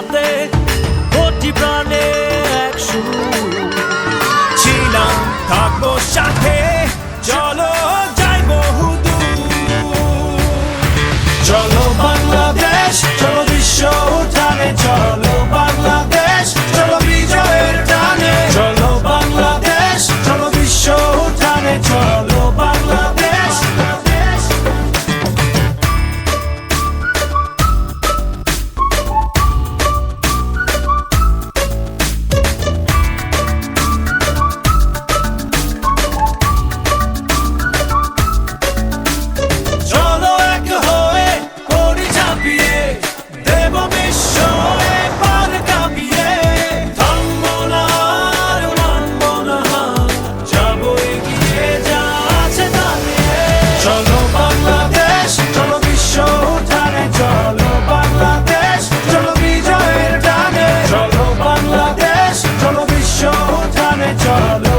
out there কাঁপিয়ে, দেব বিশ্ব এবার কাঁপিয়ে। থামবো না আর মানবো না, যাব এগিয়ে, যা আছে দাঁড়িয়ে চলো বাংলাদেশ, চলো বিশ্ব উঠানে চলো বাংলাদেশ, চলো বিজয়ের টানে। চলো বাংলাদেশ, চলো বিশ্ব উঠানে চলো।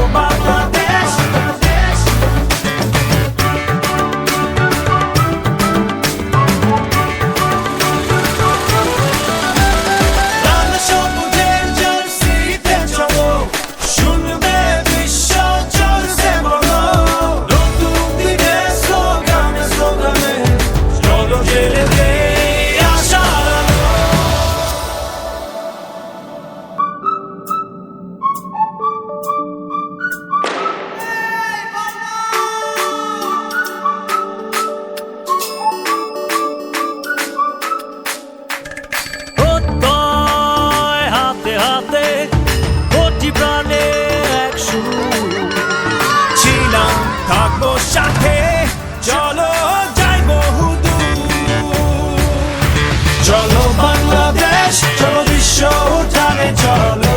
Charlie.